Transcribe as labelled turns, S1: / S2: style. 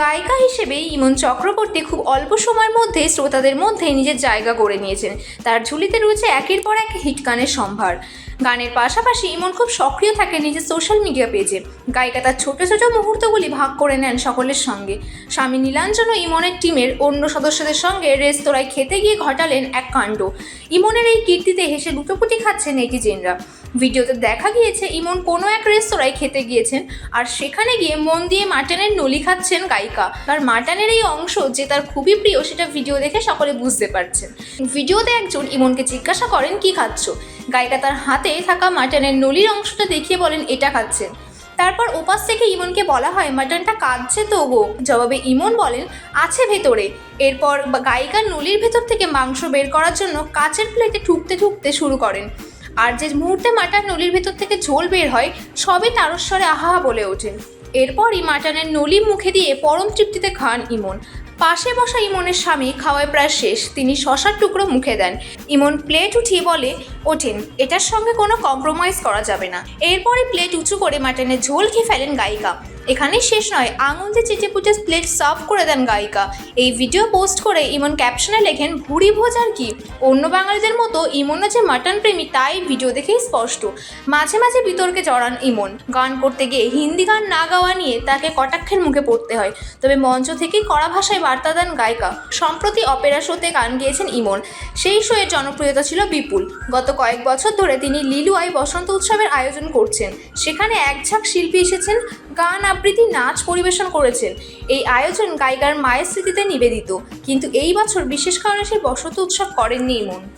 S1: গায়িকা হিসেবে ইমন চক্রবর্তী খুব অল্প সময়ের মধ্যে শ্রোতাদের মধ্যে নিজের জায়গা করে নিয়েছেন। তার ঝুলিতে রয়েছে একের পর এক হিট গানের সম্ভার। গানের পাশাপাশি ইমন খুব সক্রিয় থাকে নিজের সোশ্যাল মিডিয়া পেজে। গায়িকা তার ছোট ছোট মুহূর্তগুলি ভাগ করে নেন সকলের সঙ্গে। স্বামী নীলাঞ্জন ও ইমনের টিমের অন্য সদস্যদের সঙ্গে রেস্তোরাঁয় খেতে গিয়ে ঘটালেন এক কাণ্ড। ইমনের এই কীর্তিতে হেসে লুটোপুটি খাচ্ছেন নেটিজেনরা ভিডিওতে দেখা গিয়েছে ইমন কোনো এক রেস্তোরাঁয় খেতে গিয়েছেন আর সেখানে গিয়ে মন দিয়ে মাটনের নলি খাচ্ছেন গায়িকা। তার মাটনের এই অংশ যে তার খুবই প্রিয় সেটা ভিডিও দেখে সকলে বুঝতে পারছেন। ভিডিওতে একজন ইমনকে জিজ্ঞাসা করেন, কি খাচ্ছ? গায়িকা তার হাতে থাকা মাটনের নলির অংশটা দেখিয়ে বলেন, এটা খাচ্ছেন। তারপর ওপাশ থেকে ইমনকে বলা হয়, মাটনটা কাঁদছে তো গো। জবাবে ইমন বলেন, আছে ভেতরে। এরপর গায়িকার নলির ভেতর থেকে মাংস বের করার জন্য কাচের প্লেটে ঠুকতে ঠুকতে শুরু করেন। আর যে মুহূর্তে মাটার নলির ভেতর থেকে ঝোল বের হয় সবে তারস্বরে আহা বলে ওঠেন এরপরই মাটনের নলি মুখে দিয়ে পরম তৃপ্তিতে খান ইমন। পাশে বসা ইমনের স্বামী খাওয়ায় প্রায় শেষ, তিনি শশার টুকরো মুখে দেন। ইমন প্লেট উঠিয়ে বলে, ওঠেন, এটার সঙ্গে কোনো কম্প্রোমাইজ করা যাবে না। এরপরই প্লেট উঁচু করে মাটনের ঝোল খেয়ে ফেলেন গায়িকা। এখানেই শেষ নয় আঙুল দিয়ে চেটে পুটে প্লেট সার্ভ করে দেন গায়িকা। এই ভিডিও পোস্ট করে ইমন ক্যাপশনে লেখেন, ভুড়ি ভোজ আর কি? অন্য বাঙালিদের মতো ইমনও যে মাটন প্রেমী, তাই ভিডিও দেখেই স্পষ্ট। মাঝে মাঝে বিতর্কে জড়ান ইমন। গান করতে গিয়ে হিন্দি গান না গাওয়া নিয়ে তাকে কটাক্ষের মুখে পড়তে হয়। তবে মঞ্চ থেকেই কড়া ভাষায় বার্তা দেন গায়িকা। সম্প্রতি অপেরা শোতে গান গেয়েছেন ইমন। সেই শোয়ের জনপ্রিয়তা ছিল বিপুল। গত কয়েক বছর ধরে তিনি লিলুয়াই বসন্ত উৎসবের আয়োজন করছেন। সেখানে এক ঝাঁক শিল্পী এসেছেন গান আবৃত্তি নাচ পরিবেশন করেছেন। এই আয়োজন গায়িকার মায়ের স্মৃতিতে নিবেদিত। কিন্তু এই বছর বিশেষ কারণে সেই বসন্ত উৎসব করেননি ইমন।